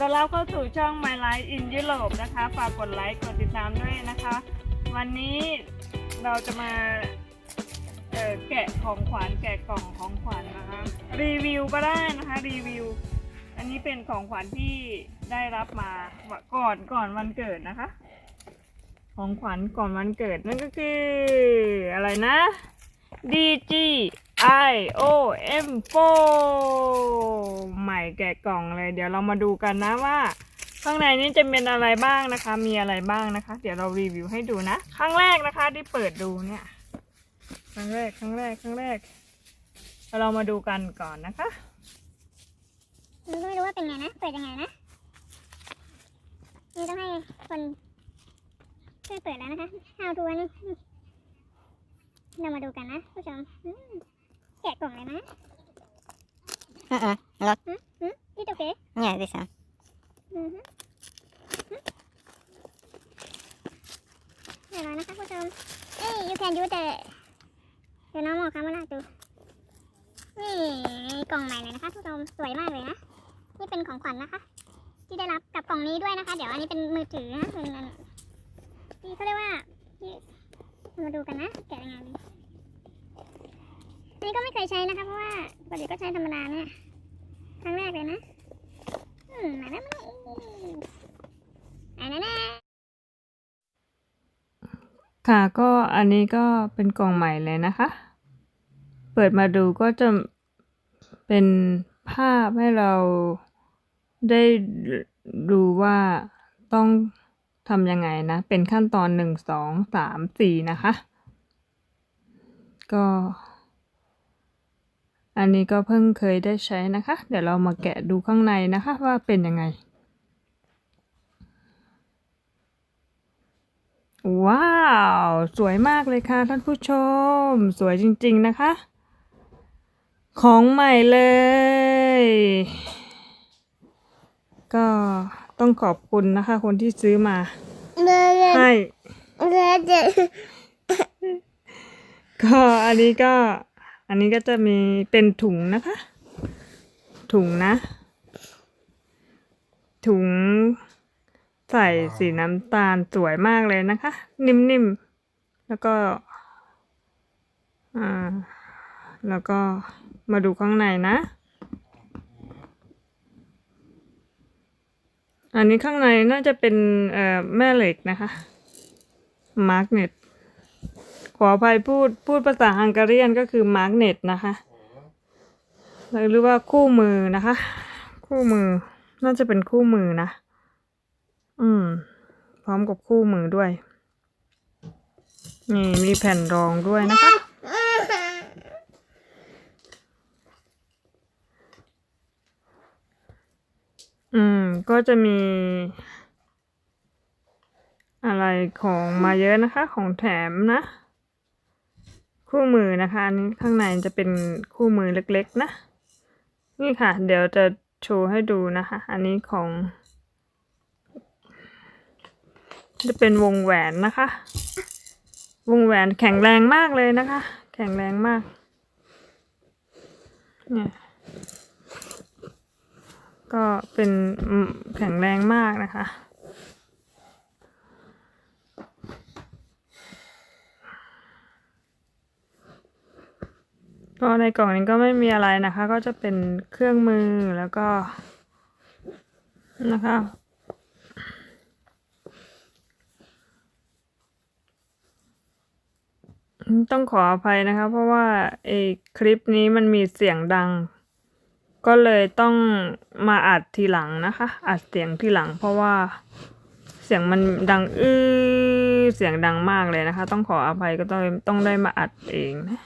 ต้อนรับเข้าสู่ช่อง My Life in Europe นะคะ ฝากกดไลค์ กดติดตามด้วยนะคะ วันนี้เราจะมาเแกะของขวัญแกะกล่องของขวัญนะคะ รีวิวก็ได้นะคะ รีวิว อันนี้เป็นของขวัญที่ได้รับมาก่อนก่อนวันเกิดนะคะ ของขวัญก่อนวันเกิดนั่นก็คืออะไรนะ DG I O M 4ใหม่ แกะกล่องเลยเดี๋ยวเรามาดูกันนะว่า ข้างในนี้จะเป็นอะไรบ้างนะคะ มีอะไรบ้างนะคะ เดี๋ยวเรารีวิวให้ดูนะครั้งแรกนะคะ ที่เปิดดูเนี่ยครั้งแรกครั้งแรกครั้งแรก เรามาดูกันก่อนนะคะมันก็ไม่รู้ว่าเป็นไงนะ เปิดยังไงนะนี่ต้องให้คนช่วยเปิดแล้วนะคะ How to นี่เรามาดูกันนะผู้ชมอืมแกะกล่องเลยนะ Uh-uh. Look. อืมอืมนี่โอเค Yeah, this one. อือฮึอืมเดี๋ยวรอนะคะผู้ชมเอ้ย you can use the the normal camera too นี่กล่องใหม่เลยนะคะผู้ชมสวยมากเลยนะ นี่เป็นของขวัญนะคะ ที่ได้รับกับกล่องนี้ด้วยนะคะ เดี๋ยวอันนี้เป็นมือถือนะเป็นอันที่เขาเรียกว่าที่มาดูกันนะ แกะยังไงดี อันนี้ก็ไม่เคยใช้นะคะเพราะว่าปกติก็ใช้ธรรมดาเนี่ยครั้งแรกเลยนะอืมมาแล้วมาแล้วอันนั้นนะค่ะก็อันนี้ก็เป็นกล่องใหม่เลยนะคะ เปิดมาดูก็จะเป็นภาพให้เราได้ดูว่าต้องทำยังไงนะ เป็นขั้นตอนหนึ่งสองสามสี่นะคะ ก็ อันนี้ก็เพิ่งเคยได้ใช้นะคะ เดี๋ยวเรามาแกะดูข้างในนะคะว่าเป็นยังไง ว้าว สวยมากเลยค่ะท่านผู้ชม สวยจริงๆนะคะ ของใหม่เลย ก็ต้องขอบคุณนะคะ คนที่ซื้อมาให้ก็อันนี้ก็ อันนี้ก็จะมีเป็นถุงนะคะ ถุงนะ ถุงใส่สีน้ำตาลสวยมากเลยนะคะ นิ่มๆ แล้วก็อ่าแล้วก็มาดูข้างในนะ อันนี้ข้างในน่าจะเป็นเอ่อแม่เหล็กนะคะ มาร์กเน็ต ขออภัยพูดพูดภาษาฮังการีนก็คือมาร์กเน็ตนะคะหรือว่าคู่มือนะคะ คู่มือ น่าจะเป็นคู่มือนะ อืม พร้อมกับคู่มือด้วย นี่มีแผ่นรองด้วยนะคะอืม ก็จะมี อะไรของมาเยอะนะคะ ของแถมนะ คู่มือนะคะ อันนี้ข้างในจะเป็นคู่มือเล็กๆนะ นี่ค่ะ เดี๋ยวจะโชว์ให้ดูนะคะ อันนี้ของ จะเป็นวงแหวนนะคะ วงแหวนแข็งแรงมากเลยนะคะ แข็งแรงมาก เนี่ยก็เป็นแข็งแรงมากนะคะ ก็ในกล่องนี้ก็ไม่มีอะไรนะคะ ก็จะเป็นเครื่องมือแล้วก็นะคะต้องขออภัยนะคะ เพราะว่าไอ้คลิปนี้มันมีเสียงดัง ก็เลยต้องมาอัดทีหลังนะคะ อัดเสียงทีหลัง เพราะว่าเสียงมันดังอื้อเสียงดังมากเลยนะคะ ต้องขออภัยก็ต้องต้องได้มาอัดเองนะ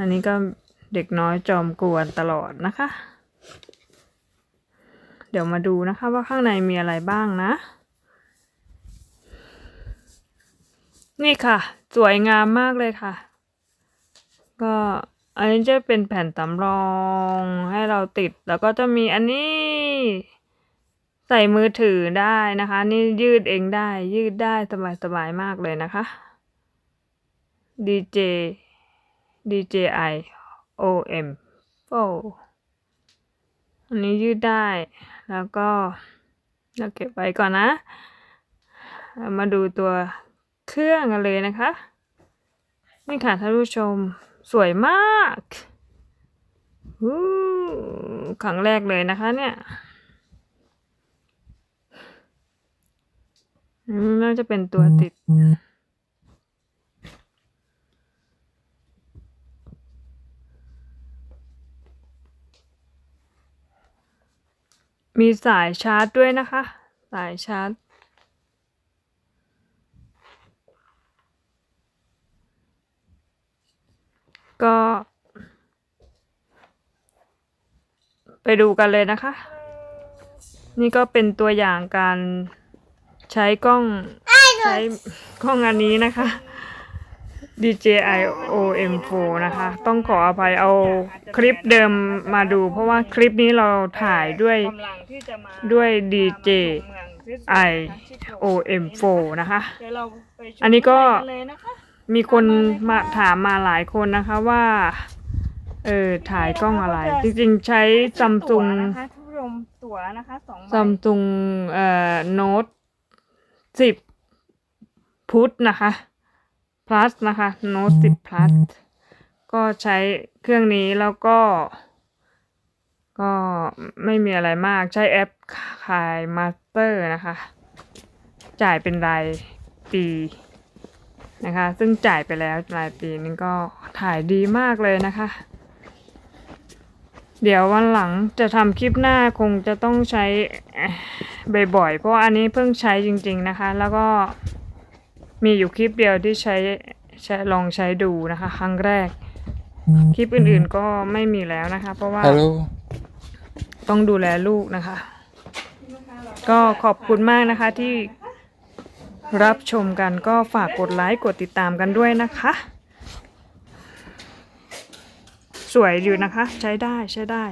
อันนี้ก็เด็กน้อยจอมกวนตลอดนะคะ เดี๋ยวมาดูนะคะว่าข้างในมีอะไรบ้างนะ นี่ค่ะ สวยงามมากเลยค่ะ ก็อันนี้จะเป็นแผ่นสำรองให้เราติดแล้วก็จะมีอันนี้ใส่มือถือได้นะคะ นี่ยืดเองได้ยืดได้สบายๆมากเลยนะคะ DJ DJI OM 4อันนี้ยืดได้ แล้วก็เราเก็บไว้ก่อนนะามาดูตัวเครื่องกันเลยนะคะ นี่ค่ะท่านผู้ชมสวยมากครั้งแรกเลยนะคะเนี่ยน่าจะเป็นตัวติด มีสายชาร์จด้วยนะคะ สายชาร์จ ก็ ไปดูกันเลยนะคะ นี่ก็เป็นตัวอย่างการใช้กล้องใช้กล้องอันนี้นะคะ DJI OM4 นะคะ ต้องขออภัยเอาคลิปเดิมมาดู เพราะว่าคลิปนี้เราถ่ายด้วยด้วย DJI OM4 นะคะ อันนี้ก็มีคนมาถามมาหลายคนนะคะว่าเออถ่ายกล้องอะไร จริงๆใช้ซัมซุงตั๋วนะคะสองซัมซุงเอ่อโน้ตสิบพุทนะคะ plus นะคะโน้ตสิบ plus ก็ใช้เครื่องนี้แล้วก็ ก็ไม่มีอะไรมากใช้แอปขายมาสเตอร์นะคะ จ่ายเป็นรายปีนะคะ ซึ่งจ่ายไปแล้วรายปีนึงก็ถ่ายดีมากเลยนะคะ เดี๋ยววันหลังจะทำคลิปหน้าคงจะต้องใช้บ่อยๆ เพราะอันนี้เพิ่งใช้จริงๆนะคะ แล้วก็ มีอยู่คลิปเดียวที่ใช้ใช้ลองใช้ดูนะคะ ครั้งแรก คลิปอื่นๆก็ไม่มีแล้วนะคะ เพราะว่า Hello. ต้องดูแลลูกนะคะ ก็ขอบคุณมากนะคะที่รับชมกันก็ฝากกดไลค์กดติดตามกันด้วยนะคะ สวยอยู่นะคะ ใช้ได้ใช้ได้